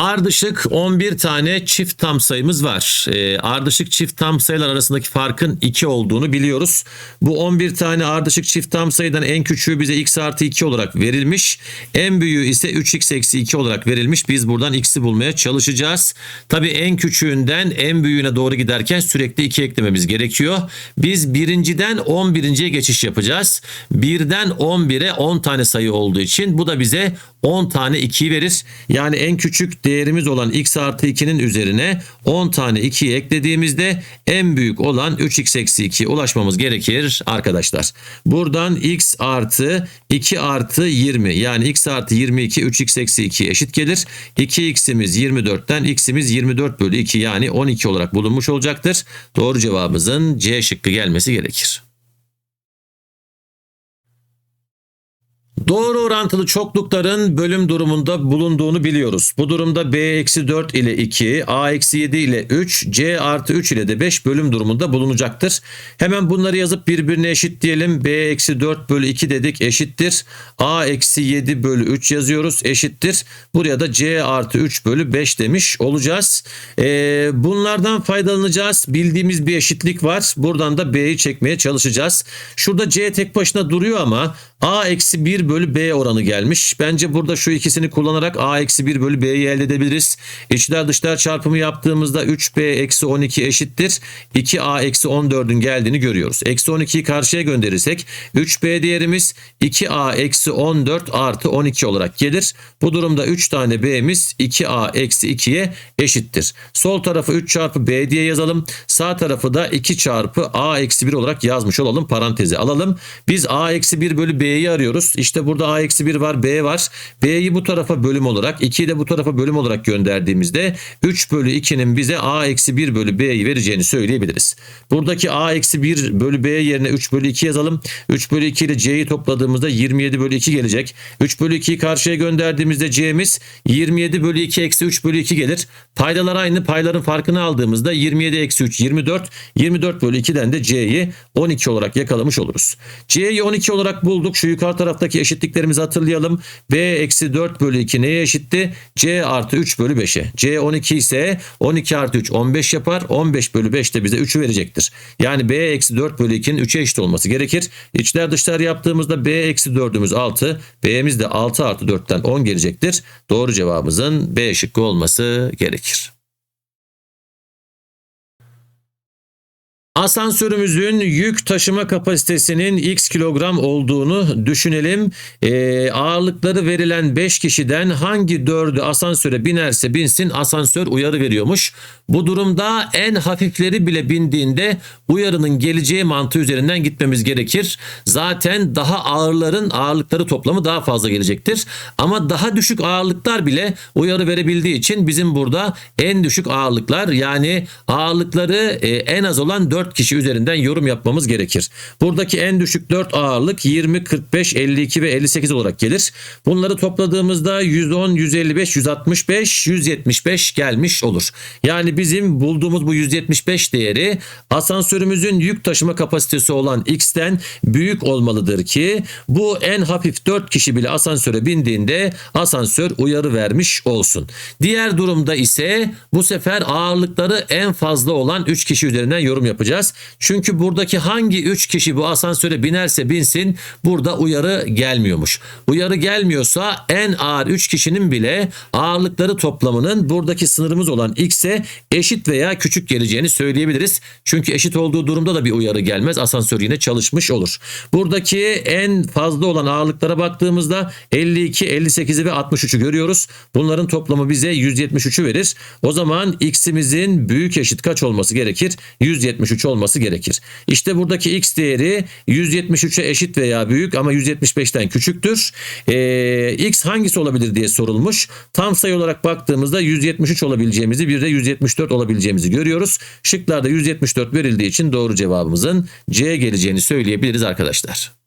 Ardışık 11 tane çift tam sayımız var. Ee, ardışık çift tam sayılar arasındaki farkın 2 olduğunu biliyoruz. Bu 11 tane ardışık çift tam sayıdan en küçüğü bize x artı 2 olarak verilmiş. En büyüğü ise 3x eksi 2 olarak verilmiş. Biz buradan x'i bulmaya çalışacağız. Tabii en küçüğünden en büyüğüne doğru giderken sürekli 2 eklememiz gerekiyor. Biz birinciden 11.ye geçiş yapacağız. Birden 11'e 10 tane sayı olduğu için bu da bize 10 tane 2'yi verir. Yani en küçük değerimiz olan x artı 2'nin üzerine 10 tane 2'yi eklediğimizde en büyük olan 3x eksi 2'ye ulaşmamız gerekir arkadaşlar. Buradan x artı 2 artı 20 yani x artı 22 3x eksi 2 eşit gelir. 2x'imiz 24'ten x'imiz 24 bölü 2 yani 12 olarak bulunmuş olacaktır. Doğru cevabımızın C şıkkı gelmesi gerekir. Doğru orantılı çoklukların bölüm durumunda bulunduğunu biliyoruz. Bu durumda b-4 ile 2, a-7 ile 3, c artı 3 ile de 5 bölüm durumunda bulunacaktır. Hemen bunları yazıp birbirine eşit diyelim. b-4 bölü 2 dedik eşittir. a-7 bölü 3 yazıyoruz eşittir. Buraya da c artı 3 bölü 5 demiş olacağız. Ee, bunlardan faydalanacağız. Bildiğimiz bir eşitlik var. Buradan da b'yi çekmeye çalışacağız. Şurada c tek başına duruyor ama a eksi 1 bölü b oranı gelmiş. Bence burada şu ikisini kullanarak a eksi 1 bölü b'yi elde edebiliriz. İçler dışlar çarpımı yaptığımızda 3b eksi 12 eşittir. 2a eksi 14'ün geldiğini görüyoruz. Eksi 12'yi karşıya gönderirsek 3b değerimiz 2a eksi 14 artı 12 olarak gelir. Bu durumda 3 tane b'miz 2a eksi 2'ye eşittir. Sol tarafı 3 çarpı b diye yazalım. Sağ tarafı da 2 çarpı a eksi 1 olarak yazmış olalım. Parantezi alalım. Biz a eksi 1 bölü b'yi arıyoruz. İşte burada a eksi 1 var b var. b'yi bu tarafa bölüm olarak 2'yi de bu tarafa bölüm olarak gönderdiğimizde 3 bölü 2'nin bize a eksi 1 bölü b'yi vereceğini söyleyebiliriz. Buradaki a eksi 1 bölü b yerine 3 bölü 2 yazalım. 3 bölü 2 ile c'yi topladığımızda 27 bölü 2 gelecek. 3 bölü 2'yi karşıya gönderdiğimizde c'miz 27 bölü 2 eksi 3 bölü 2 gelir. Paydalar aynı payların farkını aldığımızda 27 eksi 3 24. 24 bölü 2'den de c'yi 12 olarak yakalamış oluruz. c'yi 12 olarak bulduk. Şu yukarı taraftaki eşitliklerimizi hatırlayalım. b eksi 4 bölü 2 neye eşitti? c artı 3 bölü 5'e. c 12 ise 12 artı 3 15 yapar. 15 bölü 5 de bize 3'ü verecektir. Yani b eksi 4 bölü 2'nin 3'e eşit olması gerekir. İçler dışlar yaptığımızda b eksi 4'ümüz 6. b'miz de 6 artı 4'ten 10 gelecektir. Doğru cevabımızın B şıkkı olması gerekir. Asansörümüzün yük taşıma kapasitesinin x kilogram olduğunu düşünelim. Ee, ağırlıkları verilen 5 kişiden hangi 4'ü asansöre binerse binsin asansör uyarı veriyormuş. Bu durumda en hafifleri bile bindiğinde uyarının geleceği mantığı üzerinden gitmemiz gerekir. Zaten daha ağırların ağırlıkları toplamı daha fazla gelecektir. Ama daha düşük ağırlıklar bile uyarı verebildiği için bizim burada en düşük ağırlıklar yani ağırlıkları e, en az olan 4 kişi üzerinden yorum yapmamız gerekir. Buradaki en düşük 4 ağırlık 20, 45, 52 ve 58 olarak gelir. Bunları topladığımızda 110, 155, 165, 175 gelmiş olur. Yani bizim bulduğumuz bu 175 değeri asansörümüzün yük taşıma kapasitesi olan X'ten büyük olmalıdır ki bu en hafif 4 kişi bile asansöre bindiğinde asansör uyarı vermiş olsun. Diğer durumda ise bu sefer ağırlıkları en fazla olan 3 kişi üzerinden yorum yapacağız. Çünkü buradaki hangi 3 kişi bu asansöre binerse binsin burada uyarı gelmiyormuş. Uyarı gelmiyorsa en ağır 3 kişinin bile ağırlıkları toplamının buradaki sınırımız olan x'e eşit veya küçük geleceğini söyleyebiliriz. Çünkü eşit olduğu durumda da bir uyarı gelmez. Asansör yine çalışmış olur. Buradaki en fazla olan ağırlıklara baktığımızda 52, 58'i ve 63'ü görüyoruz. Bunların toplamı bize 173'ü verir. O zaman x'imizin büyük eşit kaç olması gerekir? 173 olması gerekir. İşte buradaki x değeri 173'e eşit veya büyük ama 175'ten küçüktür. Ee, x hangisi olabilir diye sorulmuş. Tam sayı olarak baktığımızda 173 olabileceğimizi bir de 174 olabileceğimizi görüyoruz. Şıklarda 174 verildiği için doğru cevabımızın C geleceğini söyleyebiliriz arkadaşlar.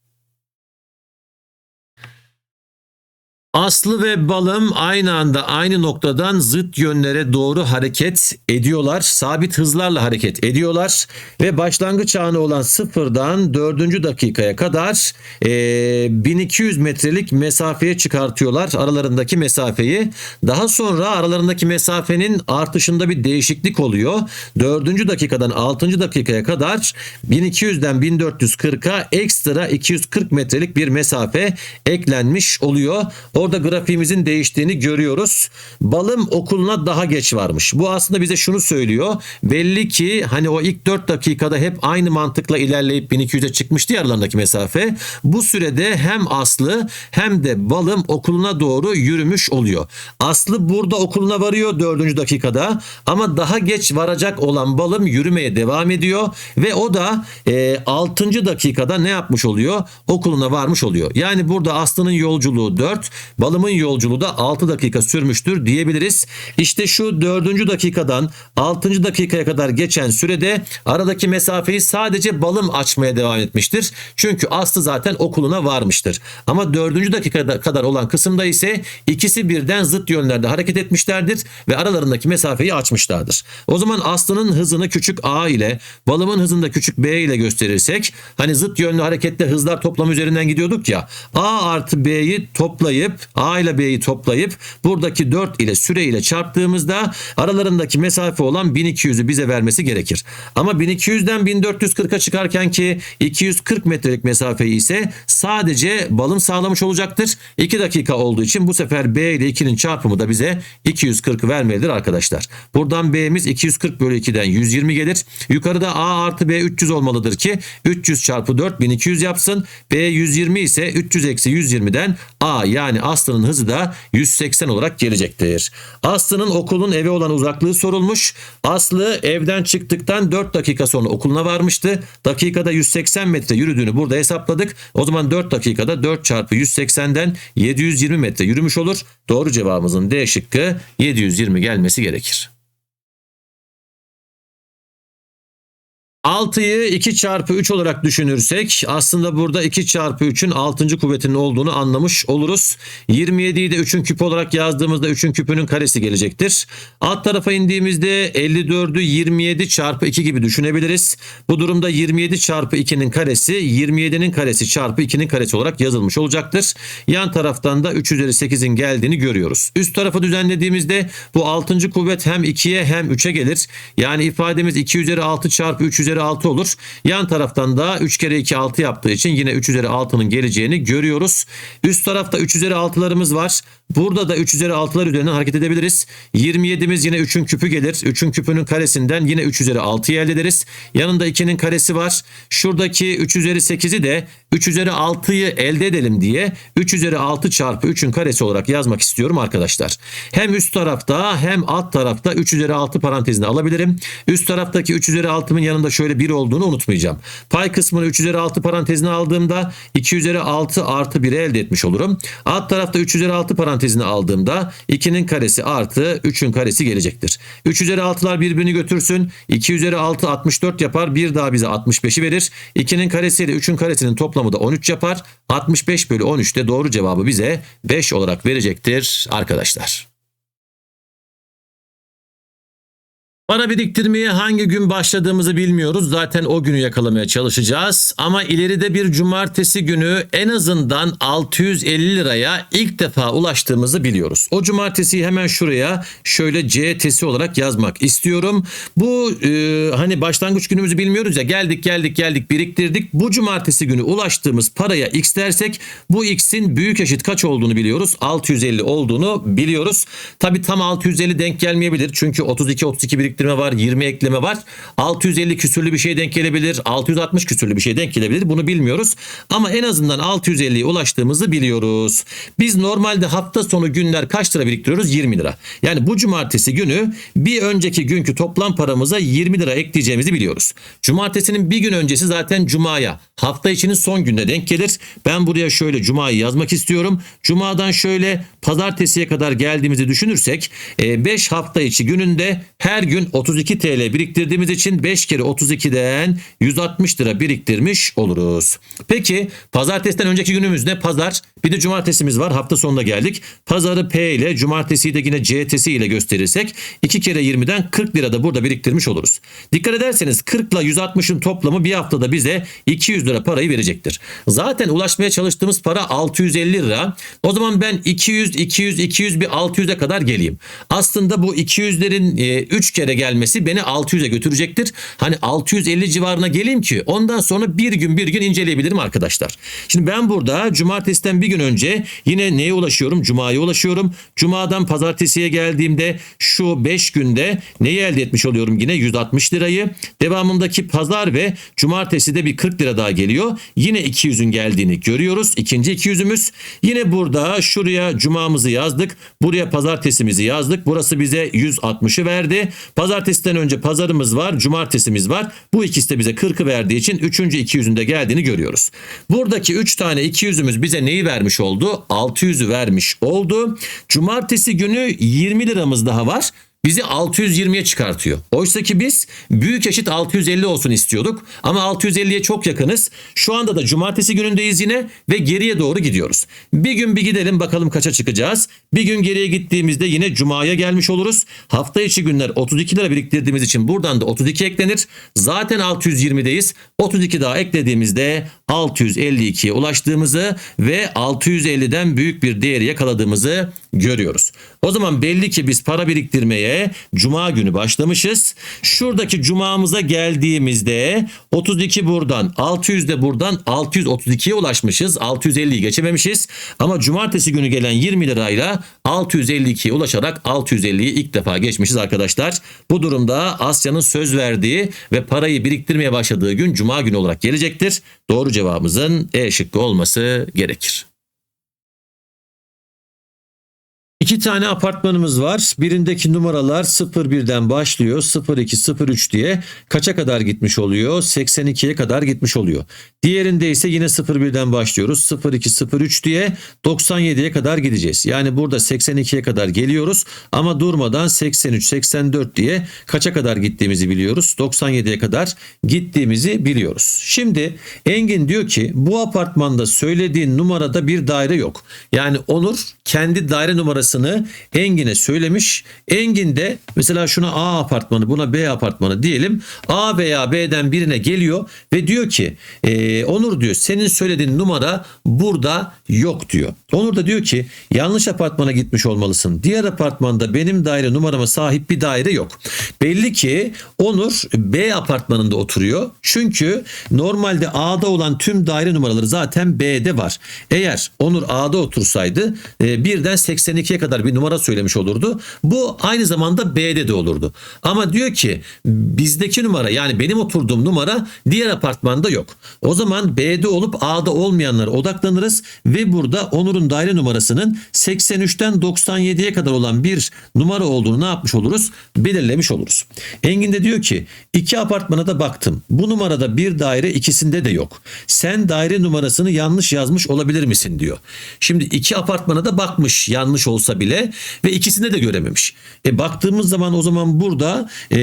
Aslı ve balım aynı anda aynı noktadan zıt yönlere doğru hareket ediyorlar. Sabit hızlarla hareket ediyorlar. Ve başlangıç anı olan sıfırdan dördüncü dakikaya kadar eee, 1200 metrelik mesafeye çıkartıyorlar aralarındaki mesafeyi. Daha sonra aralarındaki mesafenin artışında bir değişiklik oluyor. Dördüncü dakikadan altıncı dakikaya kadar 1200'den 1440'a ekstra 240 metrelik bir mesafe eklenmiş oluyor. Orada grafiğimizin değiştiğini görüyoruz. Balım okuluna daha geç varmış. Bu aslında bize şunu söylüyor. Belli ki hani o ilk 4 dakikada hep aynı mantıkla ilerleyip 1200'e çıkmıştı aralarındaki mesafe. Bu sürede hem Aslı hem de Balım okuluna doğru yürümüş oluyor. Aslı burada okuluna varıyor 4. dakikada ama daha geç varacak olan Balım yürümeye devam ediyor ve o da e, 6. dakikada ne yapmış oluyor? Okuluna varmış oluyor. Yani burada Aslı'nın yolculuğu 4, Balım'ın yolculuğu da 6 dakika sürmüştür diyebiliriz. İşte şu 4. dakikadan 6. dakikaya kadar geçen sürede aradaki mesafeyi sadece Balım açmaya devam etmiştir. Çünkü Aslı zaten okuluna varmıştır. Ama 4. dakikada kadar olan kısımda ise ikisi birden zıt yönlerde hareket etmişlerdir ve aralarındaki mesafeyi açmışlardır. O zaman Aslı'nın hızını küçük a ile Balım'ın hızını da küçük b ile gösterirsek hani zıt yönlü harekette hızlar toplamı üzerinden gidiyorduk ya a artı b'yi toplayıp a ile b'yi toplayıp buradaki 4 ile süre ile çarptığımızda aralarındaki mesafe olan 1200'ü bize vermesi gerekir. Ama 1200'den 1440'a çıkarken ki 240 metrelik mesafeyi ise sadece balım sağlamış olacaktır. 2 dakika olduğu için bu sefer b ile 2'nin çarpımı da bize 240 vermelidir arkadaşlar. Buradan b'miz 240 bölü 2'den 120 gelir. Yukarıda a artı b 300 olmalıdır ki 300 çarpı 4 1200 yapsın. b 120 ise 300 eksi 120'den a yani Aslı'nın hızı da 180 olarak gelecektir. Aslı'nın okulun eve olan uzaklığı sorulmuş. Aslı evden çıktıktan 4 dakika sonra okuluna varmıştı. Dakikada 180 metre yürüdüğünü burada hesapladık. O zaman 4 dakikada 4 çarpı 180'den 720 metre yürümüş olur. Doğru cevabımızın D şıkkı 720 gelmesi gerekir. 6'yı 2 çarpı 3 olarak düşünürsek aslında burada 2 çarpı 3'ün 6. kuvvetinin olduğunu anlamış oluruz. 27'yi de 3'ün küpü olarak yazdığımızda 3'ün küpünün karesi gelecektir. Alt tarafa indiğimizde 54'ü 27 çarpı 2 gibi düşünebiliriz. Bu durumda 27 çarpı 2'nin karesi 27'nin karesi çarpı 2'nin karesi olarak yazılmış olacaktır. Yan taraftan da 3 üzeri 8'in geldiğini görüyoruz. Üst tarafı düzenlediğimizde bu 6. kuvvet hem 2'ye hem 3'e gelir. Yani ifademiz 2 üzeri 6 çarpı 3 üzeri 6 olur. Yan taraftan da 3 kere 2 6 yaptığı için yine 3 üzeri 6'nın geleceğini görüyoruz. Üst tarafta 3 üzeri 6'larımız var. Burada da 3 üzeri 6'lar üzerinden hareket edebiliriz. 27'miz yine 3'ün küpü gelir. 3'ün küpünün karesinden yine 3 üzeri 6'yı elde ederiz. Yanında 2'nin karesi var. Şuradaki 3 üzeri 8'i de 3 üzeri 6'yı elde edelim diye 3 üzeri 6 çarpı 3'ün karesi olarak yazmak istiyorum arkadaşlar. Hem üst tarafta hem alt tarafta 3 üzeri 6 parantezini alabilirim. Üst taraftaki 3 üzeri 6'mın yanında şöyle 1 olduğunu unutmayacağım. Pay kısmını 3 üzeri 6 parantezine aldığımda 2 üzeri 6 artı 1'i elde etmiş olurum. Alt tarafta 3 üzeri 6 parantezini aldığımda 2'nin karesi artı 3'ün karesi gelecektir. 3 üzeri 6'lar birbirini götürsün. 2 üzeri 6 64 yapar. Bir daha bize 65'i verir. 2'nin karesi ile 3'ün karesinin toplamı da 13 yapar. 65 bölü 13 de doğru cevabı bize 5 olarak verecektir arkadaşlar. Para biriktirmeye hangi gün başladığımızı bilmiyoruz. Zaten o günü yakalamaya çalışacağız. Ama ileride bir cumartesi günü en azından 650 liraya ilk defa ulaştığımızı biliyoruz. O cumartesiyi hemen şuraya şöyle CT'si olarak yazmak istiyorum. Bu e, hani başlangıç günümüzü bilmiyoruz ya geldik geldik geldik biriktirdik. Bu cumartesi günü ulaştığımız paraya x dersek bu x'in büyük eşit kaç olduğunu biliyoruz. 650 olduğunu biliyoruz. Tabi tam 650 denk gelmeyebilir. Çünkü 32 32 biriktirme var, 20 ekleme var. 650 küsürlü bir şey denk gelebilir, 660 küsürlü bir şey denk gelebilir. Bunu bilmiyoruz. Ama en azından 650'ye ulaştığımızı biliyoruz. Biz normalde hafta sonu günler kaç lira biriktiriyoruz? 20 lira. Yani bu cumartesi günü bir önceki günkü toplam paramıza 20 lira ekleyeceğimizi biliyoruz. Cumartesinin bir gün öncesi zaten cumaya, hafta içinin son gününe denk gelir. Ben buraya şöyle cumayı yazmak istiyorum. Cumadan şöyle pazartesiye kadar geldiğimizi düşünürsek 5 hafta içi gününde her gün gün 32 TL biriktirdiğimiz için 5 kere 32'den 160 lira biriktirmiş oluruz. Peki pazartesiden önceki günümüz ne? Pazar. Bir de cumartesimiz var. Hafta sonuna geldik. Pazarı P ile cumartesiyi de yine CT'si ile gösterirsek 2 kere 20'den 40 lira da burada biriktirmiş oluruz. Dikkat ederseniz 40 ile 160'ın toplamı bir haftada bize 200 lira parayı verecektir. Zaten ulaşmaya çalıştığımız para 650 lira. O zaman ben 200, 200, 200 bir 600'e kadar geleyim. Aslında bu 200'lerin 3 kere gelmesi beni 600'e götürecektir. Hani 650 civarına geleyim ki ondan sonra bir gün bir gün inceleyebilirim arkadaşlar. Şimdi ben burada cumartesiden bir gün önce yine neye ulaşıyorum? Cuma'ya ulaşıyorum. Cuma'dan pazartesiye geldiğimde şu 5 günde neyi elde etmiş oluyorum yine 160 lirayı. Devamındaki pazar ve cumartesi de bir 40 lira daha geliyor. Yine 200'ün geldiğini görüyoruz. İkinci 200'ümüz. Yine burada şuraya cumamızı yazdık. Buraya pazartesimizi yazdık. Burası bize 160'ı verdi. Pazartesiden önce pazarımız var. Cumartesimiz var. Bu ikisi de bize 40'ı verdiği için 3. 200'ün de geldiğini görüyoruz. Buradaki 3 tane 200'ümüz bize neyi vermiş oldu? 600'ü vermiş oldu. Cumartesi günü 20 liramız daha var bizi 620'ye çıkartıyor. Oysa ki biz büyük eşit 650 olsun istiyorduk ama 650'ye çok yakınız. Şu anda da cumartesi günündeyiz yine ve geriye doğru gidiyoruz. Bir gün bir gidelim bakalım kaça çıkacağız. Bir gün geriye gittiğimizde yine cumaya gelmiş oluruz. Hafta içi günler 32 lira biriktirdiğimiz için buradan da 32 eklenir. Zaten 620'deyiz. 32 daha eklediğimizde 652'ye ulaştığımızı ve 650'den büyük bir değeri yakaladığımızı görüyoruz. O zaman belli ki biz para biriktirmeye cuma günü başlamışız. Şuradaki cumamıza geldiğimizde 32 buradan 600 de buradan 632'ye ulaşmışız. 650'yi geçememişiz. Ama cumartesi günü gelen 20 lirayla 652'ye ulaşarak 650'yi ilk defa geçmişiz arkadaşlar. Bu durumda Asya'nın söz verdiği ve parayı biriktirmeye başladığı gün cuma günü olarak gelecektir. Doğru cevabımızın E şıkkı olması gerekir. İki tane apartmanımız var. Birindeki numaralar 01'den başlıyor. 02, 03 diye kaça kadar gitmiş oluyor? 82'ye kadar gitmiş oluyor. Diğerinde ise yine 01'den başlıyoruz. 02, 03 diye 97'ye kadar gideceğiz. Yani burada 82'ye kadar geliyoruz ama durmadan 83, 84 diye kaça kadar gittiğimizi biliyoruz. 97'ye kadar gittiğimizi biliyoruz. Şimdi Engin diyor ki bu apartmanda söylediğin numarada bir daire yok. Yani Onur kendi daire numarasını Engin'e söylemiş. Engin de mesela şuna A apartmanı buna B apartmanı diyelim. A veya B'den birine geliyor ve diyor ki "Ee, Onur diyor senin söylediğin numara burada yok diyor. Onur da diyor ki yanlış apartmana gitmiş olmalısın. Diğer apartmanda benim daire numarama sahip bir daire yok. Belli ki Onur B apartmanında oturuyor. Çünkü normalde A'da olan tüm daire numaraları zaten B'de var. Eğer Onur A'da otursaydı e, birden 82'ye kadar bir numara söylemiş olurdu. Bu aynı zamanda B'de de olurdu. Ama diyor ki bizdeki numara yani benim oturduğum numara diğer apartmanda yok. O zaman B'de olup A'da olmayanlara odaklanırız ve burada Onur'un daire numarasının 83'ten 97'ye kadar olan bir numara olduğunu ne yapmış oluruz? Belirlemiş oluruz. Engin de diyor ki iki apartmana da baktım. Bu numarada bir daire ikisinde de yok. Sen daire numarasını yanlış yazmış olabilir misin diyor. Şimdi iki apartmana da bakmış yanlış olsa bile ve ikisinde de görememiş. E baktığımız zaman o zaman burada e,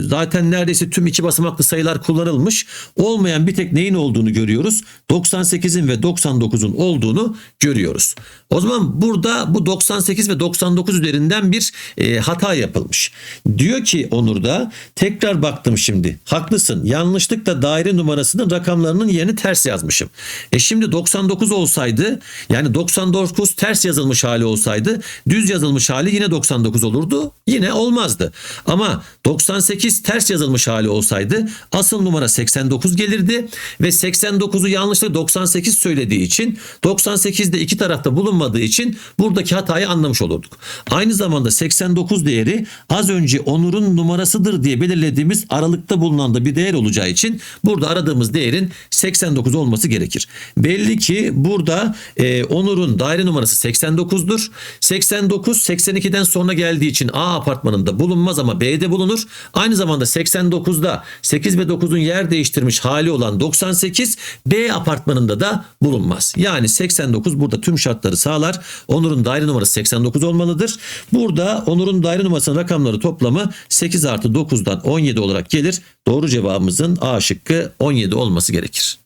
zaten neredeyse tüm iki basamaklı sayılar kullanılmış. Olmayan bir tek neyin olduğunu görüyoruz. 98'in ve 99'un olduğunu görüyoruz. resource O zaman burada bu 98 ve 99 üzerinden bir e, hata yapılmış. Diyor ki Onur da tekrar baktım şimdi. Haklısın. Yanlışlıkla daire numarasının rakamlarının yerini ters yazmışım. E şimdi 99 olsaydı yani 99 ters yazılmış hali olsaydı düz yazılmış hali yine 99 olurdu. Yine olmazdı. Ama 98 ters yazılmış hali olsaydı asıl numara 89 gelirdi ve 89'u yanlışlıkla 98 söylediği için 98'de iki tarafta bulunmadığı için buradaki hatayı anlamış olurduk. Aynı zamanda 89 değeri az önce Onur'un numarasıdır diye belirlediğimiz aralıkta bulunan da bir değer olacağı için burada aradığımız değerin 89 olması gerekir. Belli ki burada e, Onur'un daire numarası 89'dur. 89 82'den sonra geldiği için A apartmanında bulunmaz ama B'de bulunur. Aynı zamanda 89'da 8 ve 9'un yer değiştirmiş hali olan 98 B apartmanında da bulunmaz. Yani 89 burada tüm şartları sağlar. Onur'un daire numarası 89 olmalıdır. Burada Onur'un daire numarasının rakamları toplamı 8 artı 9'dan 17 olarak gelir. Doğru cevabımızın A şıkkı 17 olması gerekir.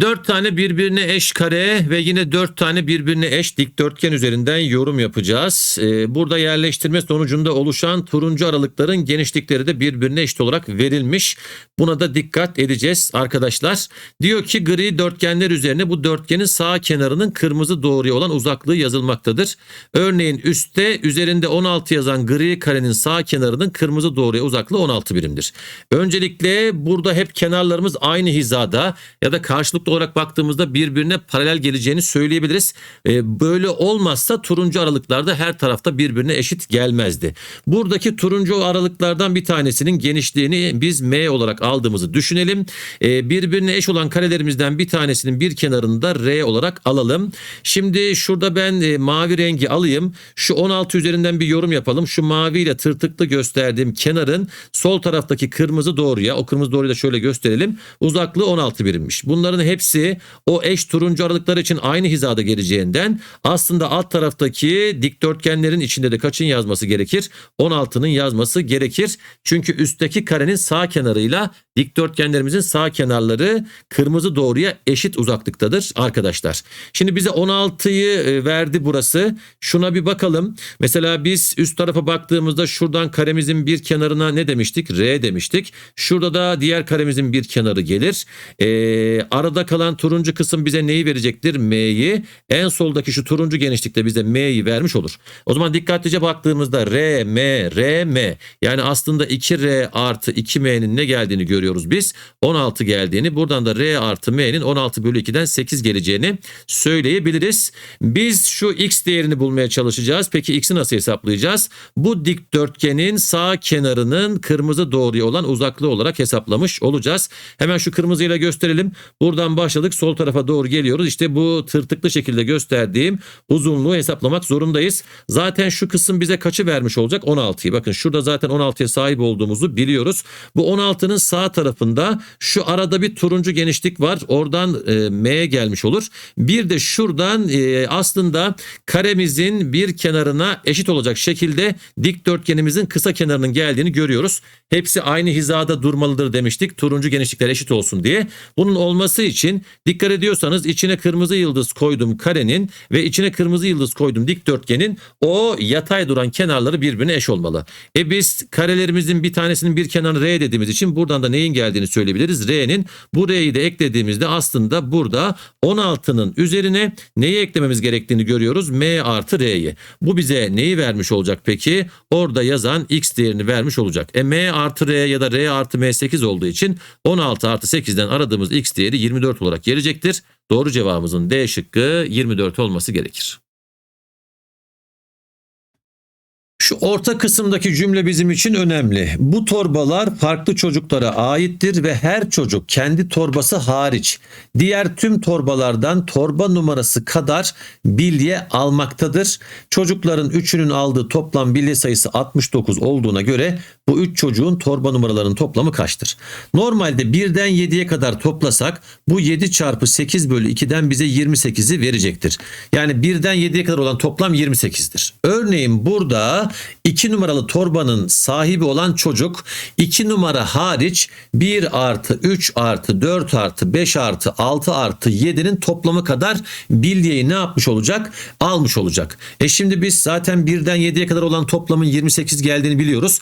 4 tane birbirine eş kare ve yine 4 tane birbirine eş dikdörtgen üzerinden yorum yapacağız. Ee, burada yerleştirme sonucunda oluşan turuncu aralıkların genişlikleri de birbirine eşit olarak verilmiş. Buna da dikkat edeceğiz arkadaşlar. Diyor ki gri dörtgenler üzerine bu dörtgenin sağ kenarının kırmızı doğruya olan uzaklığı yazılmaktadır. Örneğin üstte üzerinde 16 yazan gri karenin sağ kenarının kırmızı doğruya uzaklığı 16 birimdir. Öncelikle burada hep kenarlarımız aynı hizada ya da karşılıklı olarak baktığımızda birbirine paralel geleceğini söyleyebiliriz. Ee, böyle olmazsa turuncu aralıklarda her tarafta birbirine eşit gelmezdi. Buradaki turuncu aralıklardan bir tanesinin genişliğini biz M olarak aldığımızı düşünelim. Ee, birbirine eş olan karelerimizden bir tanesinin bir kenarını da R olarak alalım. Şimdi şurada ben e, mavi rengi alayım. Şu 16 üzerinden bir yorum yapalım. Şu maviyle tırtıklı gösterdiğim kenarın sol taraftaki kırmızı doğruya, o kırmızı doğruyu da şöyle gösterelim. Uzaklığı 16 birimmiş. Bunların hepsi o eş turuncu aralıklar için aynı hizada geleceğinden aslında alt taraftaki dikdörtgenlerin içinde de kaçın yazması gerekir? 16'nın yazması gerekir. Çünkü üstteki karenin sağ kenarıyla dikdörtgenlerimizin sağ kenarları kırmızı doğruya eşit uzaklıktadır arkadaşlar. Şimdi bize 16'yı e, verdi burası. Şuna bir bakalım. Mesela biz üst tarafa baktığımızda şuradan karemizin bir kenarına ne demiştik? R demiştik. Şurada da diğer karemizin bir kenarı gelir. Ee, arada kalan turuncu kısım bize neyi verecektir? M'yi. En soldaki şu turuncu genişlikte bize M'yi vermiş olur. O zaman dikkatlice baktığımızda R, M, R, M. Yani aslında 2R artı 2M'nin ne geldiğini görüyoruz biz. 16 geldiğini. Buradan da R artı M'nin 16 bölü 2'den 8 geleceğini söyleyebiliriz. Biz şu X değerini bulmaya çalışacağız. Peki X'i nasıl hesaplayacağız? Bu dikdörtgenin sağ kenarının kırmızı doğruya olan uzaklığı olarak hesaplamış olacağız. Hemen şu kırmızıyla gösterelim. Buradan başladık sol tarafa doğru geliyoruz. İşte bu tırtıklı şekilde gösterdiğim uzunluğu hesaplamak zorundayız. Zaten şu kısım bize kaçı vermiş olacak? 16'yı. Bakın şurada zaten 16'ya sahip olduğumuzu biliyoruz. Bu 16'nın sağ tarafında şu arada bir turuncu genişlik var. Oradan e, M gelmiş olur. Bir de şuradan e, aslında karemizin bir kenarına eşit olacak şekilde dikdörtgenimizin kısa kenarının geldiğini görüyoruz. Hepsi aynı hizada durmalıdır demiştik. Turuncu genişlikler eşit olsun diye. Bunun olması için dikkat ediyorsanız içine kırmızı yıldız koydum karenin ve içine kırmızı yıldız koydum dikdörtgenin o yatay duran kenarları birbirine eş olmalı. E biz karelerimizin bir tanesinin bir kenarı R dediğimiz için buradan da neyin geldiğini söyleyebiliriz. R'nin bu R'yi de eklediğimizde aslında burada 16'nın üzerine neyi eklememiz gerektiğini görüyoruz. M artı R'yi. Bu bize neyi vermiş olacak peki? Orada yazan X değerini vermiş olacak. E M artı R ya da R artı M 8 olduğu için 16 artı 8'den aradığımız X değeri 24 olarak gelecektir. Doğru cevabımızın D şıkkı 24 olması gerekir. Şu orta kısımdaki cümle bizim için önemli. Bu torbalar farklı çocuklara aittir ve her çocuk kendi torbası hariç diğer tüm torbalardan torba numarası kadar bilye almaktadır. Çocukların üçünün aldığı toplam bilye sayısı 69 olduğuna göre bu üç çocuğun torba numaralarının toplamı kaçtır? Normalde 1'den 7'ye kadar toplasak bu 7 çarpı 8 bölü 2'den bize 28'i verecektir. Yani 1'den 7'ye kadar olan toplam 28'dir. Örneğin burada 2 numaralı torbanın sahibi olan çocuk 2 numara hariç 1 artı 3 artı 4 artı 5 artı 6 artı 7'nin toplamı kadar bilyeyi ne yapmış olacak? Almış olacak. E şimdi biz zaten 1'den 7'ye kadar olan toplamın 28 geldiğini biliyoruz.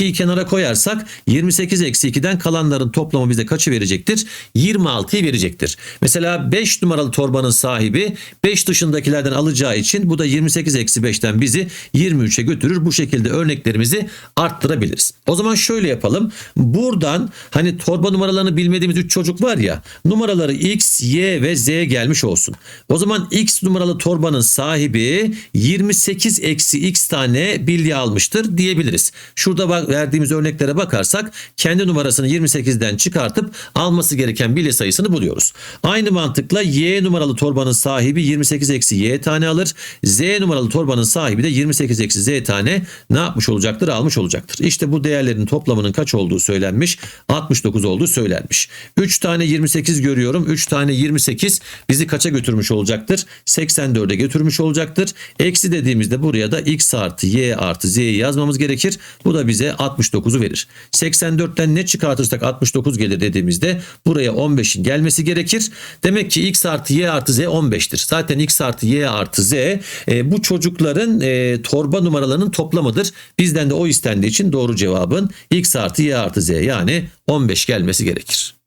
2'yi kenara koyarsak 28 eksi 2'den kalanların toplamı bize kaçı verecektir? 26'yı verecektir. Mesela 5 numaralı torbanın sahibi 5 dışındakilerden alacağı için bu da 28 eksi 5'ten bizi 23'e götürür. Bu şekilde örneklerimizi arttırabiliriz. O zaman şöyle yapalım. Buradan hani torba numaralarını bilmediğimiz 3 çocuk var ya numaraları X, Y ve Z gelmiş olsun. O zaman X numaralı torbanın sahibi 28 eksi X tane bilye almıştır diyebiliriz. Şurada bak verdiğimiz örneklere bakarsak kendi numarasını 28'den çıkartıp alması gereken bilye sayısını buluyoruz. Aynı mantıkla y numaralı torbanın sahibi 28 eksi y tane alır. Z numaralı torbanın sahibi de 28 eksi z tane ne yapmış olacaktır? Almış olacaktır. İşte bu değerlerin toplamının kaç olduğu söylenmiş. 69 olduğu söylenmiş. 3 tane 28 görüyorum. 3 tane 28 bizi kaça götürmüş olacaktır? 84'e götürmüş olacaktır. Eksi dediğimizde buraya da x artı y artı z'yi yazmamız gerekir. Bu da bize 69'u verir. 84'ten ne çıkartırsak 69 gelir dediğimizde buraya 15'in gelmesi gerekir. Demek ki x artı y artı z 15'tir. Zaten x artı y artı z e, bu çocukların e, torba numaralarının toplamıdır. Bizden de o istendiği için doğru cevabın x artı y artı z yani 15 gelmesi gerekir.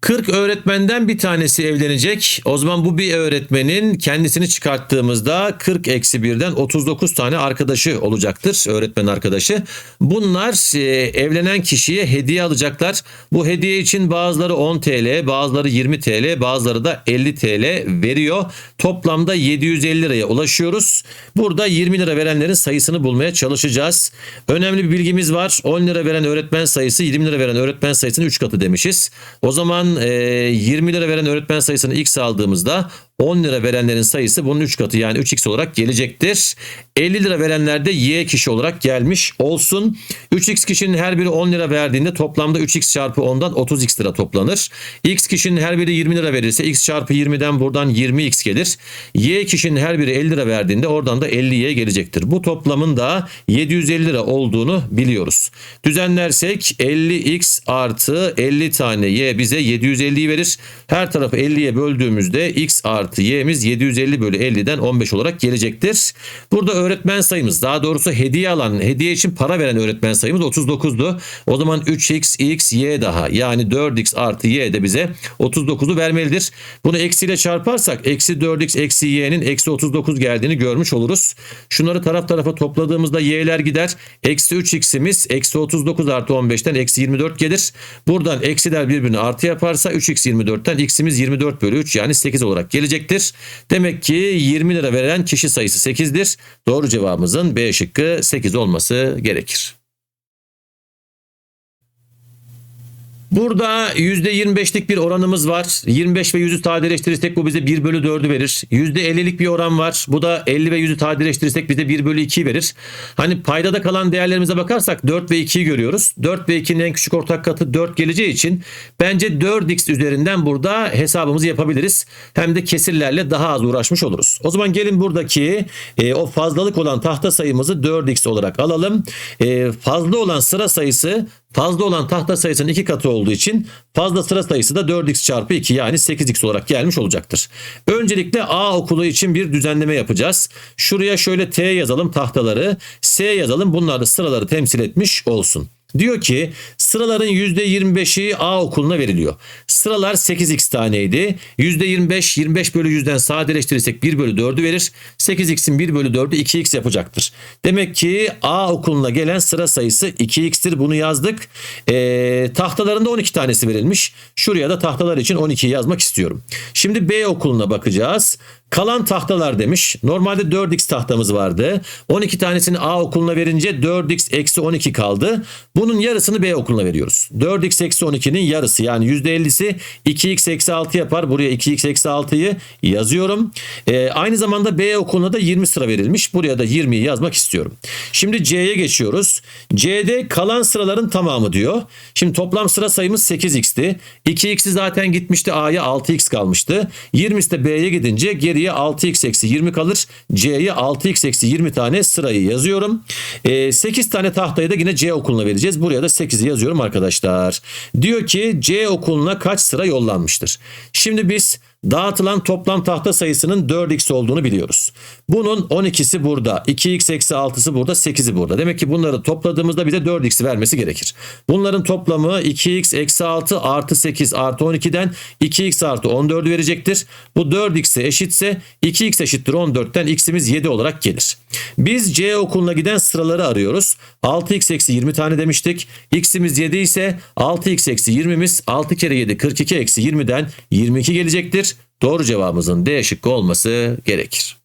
40 öğretmenden bir tanesi evlenecek. O zaman bu bir öğretmenin kendisini çıkarttığımızda 40 eksi 1'den 39 tane arkadaşı olacaktır. Öğretmen arkadaşı. Bunlar e, evlenen kişiye hediye alacaklar. Bu hediye için bazıları 10 TL, bazıları 20 TL, bazıları da 50 TL veriyor. Toplamda 750 liraya ulaşıyoruz. Burada 20 lira verenlerin sayısını bulmaya çalışacağız. Önemli bir bilgimiz var. 10 lira veren öğretmen sayısı 20 lira veren öğretmen sayısının 3 katı demişiz. O zaman 20 lira veren öğretmen sayısını x aldığımızda 10 lira verenlerin sayısı bunun 3 katı yani 3x olarak gelecektir. 50 lira verenler de y kişi olarak gelmiş olsun. 3x kişinin her biri 10 lira verdiğinde toplamda 3x çarpı 10'dan 30x lira toplanır. x kişinin her biri 20 lira verirse x çarpı 20'den buradan 20x gelir. y kişinin her biri 50 lira verdiğinde oradan da 50y gelecektir. Bu toplamın da 750 lira olduğunu biliyoruz. Düzenlersek 50x artı 50 tane y bize 750'yi verir. Her tarafı 50'ye böldüğümüzde x artı artı y'miz 750 bölü 50'den 15 olarak gelecektir. Burada öğretmen sayımız daha doğrusu hediye alan hediye için para veren öğretmen sayımız 39'du. O zaman 3x x y daha yani 4x artı y de bize 39'u vermelidir. Bunu eksiyle çarparsak eksi 4x eksi y'nin eksi 39 geldiğini görmüş oluruz. Şunları taraf tarafa topladığımızda y'ler gider. Eksi 3x'imiz eksi 39 artı 15'ten eksi 24 gelir. Buradan eksiler birbirini artı yaparsa 3x 24'ten x'imiz 24 bölü 3 yani 8 olarak gelecek gelecektir. Demek ki 20 lira veren kişi sayısı 8'dir. Doğru cevabımızın B şıkkı 8 olması gerekir. Burada %25'lik bir oranımız var. 25 ve 100'ü sadeleştirirsek bu bize 1 bölü 4'ü verir. %50'lik bir oran var. Bu da 50 ve 100'ü sadeleştirirsek bize 1 bölü 2'yi verir. Hani paydada kalan değerlerimize bakarsak 4 ve 2'yi görüyoruz. 4 ve 2'nin en küçük ortak katı 4 geleceği için bence 4x üzerinden burada hesabımızı yapabiliriz. Hem de kesirlerle daha az uğraşmış oluruz. O zaman gelin buradaki e, o fazlalık olan tahta sayımızı 4x olarak alalım. E, fazla olan sıra sayısı Fazla olan tahta sayısının iki katı olduğu için fazla sıra sayısı da 4x çarpı 2 yani 8x olarak gelmiş olacaktır. Öncelikle A okulu için bir düzenleme yapacağız. Şuraya şöyle T yazalım tahtaları, S yazalım bunlar da sıraları temsil etmiş olsun. Diyor ki sıraların %25'i A okuluna veriliyor. Sıralar 8x taneydi. %25 25 bölü 100'den sadeleştirirsek 1 bölü 4'ü verir. 8x'in 1 bölü 4'ü 2x yapacaktır. Demek ki A okuluna gelen sıra sayısı 2x'tir. Bunu yazdık. E, tahtalarında 12 tanesi verilmiş. Şuraya da tahtalar için 12'yi yazmak istiyorum. Şimdi B okuluna bakacağız. Kalan tahtalar demiş. Normalde 4x tahtamız vardı. 12 tanesini A okuluna verince 4x eksi 12 kaldı. Bunun yarısını B okuluna veriyoruz. 4x eksi 12'nin yarısı yani %50'si 2x eksi 6 yapar. Buraya 2x eksi 6'yı yazıyorum. Ee, aynı zamanda B okuluna da 20 sıra verilmiş. Buraya da 20'yi yazmak istiyorum. Şimdi C'ye geçiyoruz. C'de kalan sıraların tamamı diyor. Şimdi toplam sıra sayımız 8x'ti. 2x'i zaten gitmişti A'ya 6x kalmıştı. 20'si de B'ye gidince geri geriye 6x eksi 20 kalır. C'ye 6x eksi 20 tane sırayı yazıyorum. E, 8 tane tahtayı da yine C okuluna vereceğiz. Buraya da 8'i yazıyorum arkadaşlar. Diyor ki C okuluna kaç sıra yollanmıştır? Şimdi biz Dağıtılan toplam tahta sayısının 4x olduğunu biliyoruz. Bunun 12'si burada, 2x eksi 6'sı burada, 8'i burada. Demek ki bunları topladığımızda bize 4x vermesi gerekir. Bunların toplamı 2x eksi 6 artı 8 artı 12'den 2x artı 14 verecektir. Bu 4x'e eşitse 2x eşittir 14'ten x'imiz 7 olarak gelir. Biz C okuluna giden sıraları arıyoruz. 6x eksi 20 tane demiştik. x'imiz 7 ise 6x eksi 20'miz 6 kere 7 42 eksi 20'den 22 gelecektir. Doğru cevabımızın D şıkkı olması gerekir.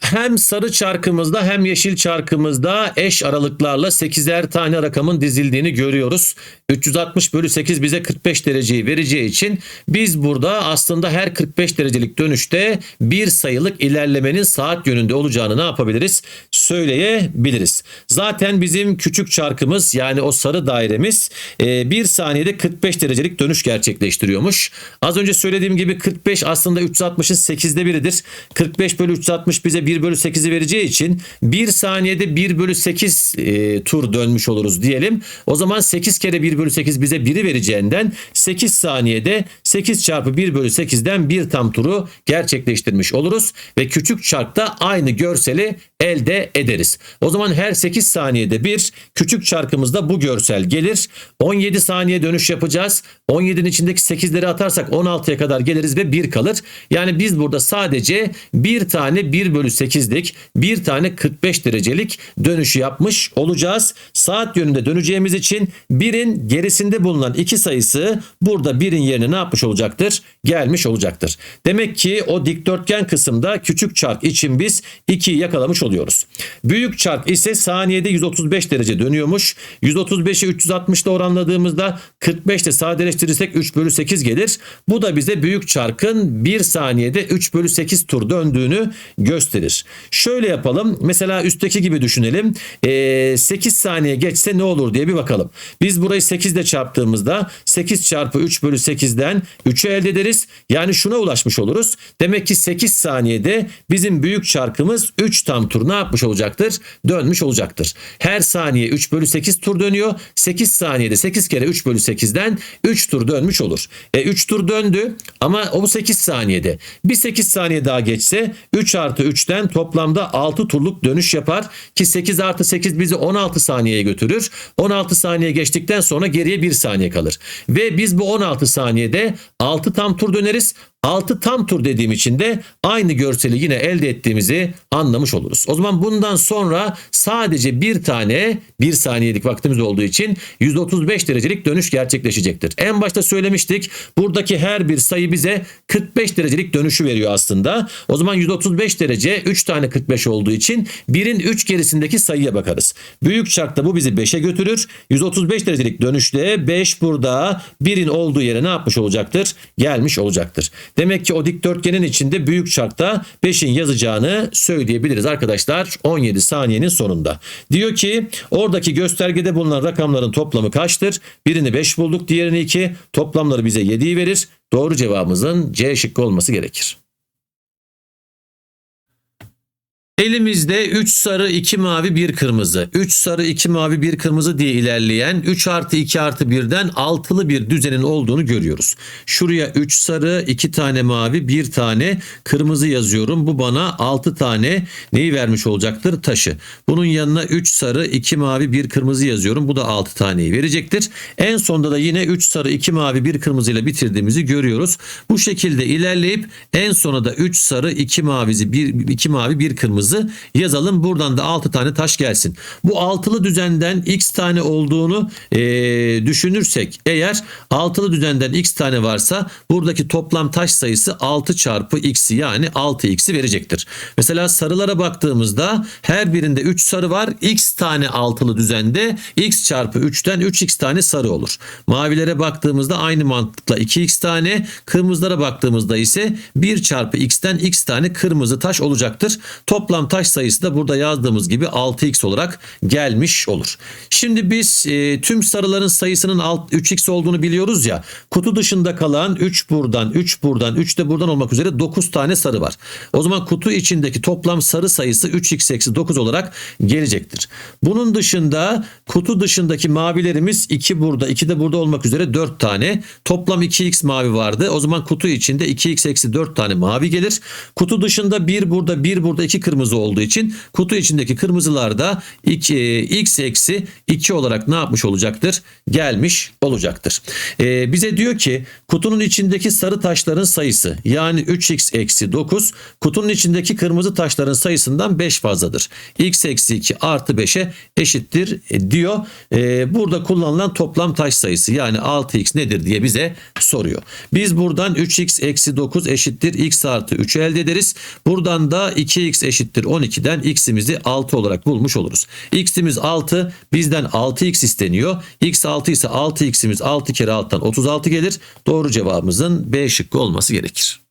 Hem sarı çarkımızda hem yeşil çarkımızda eş aralıklarla 8'er tane rakamın dizildiğini görüyoruz. 360 bölü 8 bize 45 dereceyi vereceği için biz burada aslında her 45 derecelik dönüşte bir sayılık ilerlemenin saat yönünde olacağını ne yapabiliriz? Söyleyebiliriz. Zaten bizim küçük çarkımız yani o sarı dairemiz e, bir saniyede 45 derecelik dönüş gerçekleştiriyormuş. Az önce söylediğim gibi 45 aslında 360'ın 8'de biridir. 45 bölü 360 bize 1 bölü 8'i vereceği için 1 saniyede 1 bölü 8 e, tur dönmüş oluruz diyelim. O zaman 8 kere 1 bölü 8 bize 1'i vereceğinden 8 saniyede 8 çarpı 1 bölü 8'den bir tam turu gerçekleştirmiş oluruz. Ve küçük çarkta aynı görseli elde ederiz. O zaman her 8 saniyede bir küçük çarkımızda bu görsel gelir. 17 saniye dönüş yapacağız. 17'nin içindeki 8'leri atarsak 16'ya kadar geliriz ve 1 kalır. Yani biz burada sadece bir tane 1 bölü 8'lik bir tane 45 derecelik dönüşü yapmış olacağız. Saat yönünde döneceğimiz için birin gerisinde bulunan iki sayısı burada birin yerine ne yapmış olacaktır? Gelmiş olacaktır. Demek ki o dikdörtgen kısımda küçük çark için biz 2'yi yakalamış oluyoruz. Büyük çark ise saniyede 135 derece dönüyormuş. 135'i 360 ile oranladığımızda 45 ile sadeleştirirsek 3 bölü 8 gelir. Bu da bize büyük çarkın 1 saniyede 3 bölü 8 tur döndüğünü gösterir. Şöyle yapalım. Mesela üstteki gibi düşünelim. Ee, 8 saniye geçse ne olur diye bir bakalım. Biz burayı 8 ile çarptığımızda 8 çarpı 3 bölü 8'den 3'ü elde ederiz. Yani şuna ulaşmış oluruz. Demek ki 8 saniyede bizim büyük çarkımız 3 tam tur ne yapmış olacaktır? Dönmüş olacaktır. Her saniye 3 bölü 8 tur dönüyor. 8 saniyede 8 kere 3 bölü 8'den 3 tur dönmüş olur. E 3 tur döndü ama o 8 saniyede. Bir 8 saniye daha geçse 3 artı 3'ten toplamda 6 turluk dönüş yapar ki 8 artı 8 bizi 16 saniyeye götürür. 16 saniye geçtikten sonra geriye 1 saniye kalır. Ve biz bu 16 saniyede 6 tam tur döneriz. 6 tam tur dediğim için de aynı görseli yine elde ettiğimizi anlamış oluruz. O zaman bundan sonra sadece bir tane bir saniyelik vaktimiz olduğu için 135 derecelik dönüş gerçekleşecektir. En başta söylemiştik buradaki her bir sayı bize 45 derecelik dönüşü veriyor aslında. O zaman 135 derece 3 tane 45 olduğu için birin 3 gerisindeki sayıya bakarız. Büyük çarkta bu bizi 5'e götürür. 135 derecelik dönüşte 5 burada birin olduğu yere ne yapmış olacaktır? Gelmiş olacaktır. Demek ki o dikdörtgenin içinde büyük çarkta 5'in yazacağını söyleyebiliriz arkadaşlar 17 saniyenin sonunda. Diyor ki oradaki göstergede bulunan rakamların toplamı kaçtır? Birini 5 bulduk diğerini 2 toplamları bize 7'yi verir. Doğru cevabımızın C şıkkı olması gerekir. Elimizde 3 sarı 2 mavi 1 kırmızı 3 sarı 2 mavi 1 kırmızı diye ilerleyen 3 artı 2 artı 1'den altılı bir düzenin olduğunu görüyoruz. Şuraya 3 sarı 2 tane mavi 1 tane kırmızı yazıyorum. Bu bana 6 tane neyi vermiş olacaktır? Taşı. Bunun yanına 3 sarı 2 mavi 1 kırmızı yazıyorum. Bu da 6 taneyi verecektir. En sonda da yine 3 sarı 2 mavi 1 kırmızı ile bitirdiğimizi görüyoruz. Bu şekilde ilerleyip en sona da 3 sarı 2 mavi 1 2 mavi 1 kırmızı kırmızı yazalım. Buradan da 6 tane taş gelsin. Bu altılı düzenden x tane olduğunu e, düşünürsek eğer altılı düzenden x tane varsa buradaki toplam taş sayısı 6 çarpı x'i yani 6x'i verecektir. Mesela sarılara baktığımızda her birinde 3 sarı var. x tane altılı düzende x çarpı 3'ten 3x tane sarı olur. Mavilere baktığımızda aynı mantıkla 2x tane kırmızılara baktığımızda ise 1 çarpı x'ten x tane kırmızı taş olacaktır. Toplam taş sayısı da burada yazdığımız gibi 6x olarak gelmiş olur. Şimdi biz e, tüm sarıların sayısının alt 3x olduğunu biliyoruz ya. Kutu dışında kalan 3 buradan, 3 buradan, 3 de buradan olmak üzere 9 tane sarı var. O zaman kutu içindeki toplam sarı sayısı 3x eksi 9 olarak gelecektir. Bunun dışında kutu dışındaki mavilerimiz 2 burada, 2 de burada olmak üzere 4 tane. Toplam 2x mavi vardı. O zaman kutu içinde 2x eksi 4 tane mavi gelir. Kutu dışında 1 burada, 1 burada, 2 kırmızı olduğu için kutu içindeki kırmızılar da 2, x eksi 2 olarak ne yapmış olacaktır? Gelmiş olacaktır. Ee, bize diyor ki kutunun içindeki sarı taşların sayısı yani 3x eksi 9 kutunun içindeki kırmızı taşların sayısından 5 fazladır. x eksi 2 artı 5'e eşittir e, diyor. Ee, burada kullanılan toplam taş sayısı yani 6x nedir diye bize soruyor. Biz buradan 3x eksi 9 eşittir x artı 3 elde ederiz. Buradan da 2x eşittir eşittir 12'den x'imizi 6 olarak bulmuş oluruz. x'imiz 6 bizden 6x isteniyor. x 6 ise 6x'imiz 6 kere 6'dan 36 gelir. Doğru cevabımızın B şıkkı olması gerekir.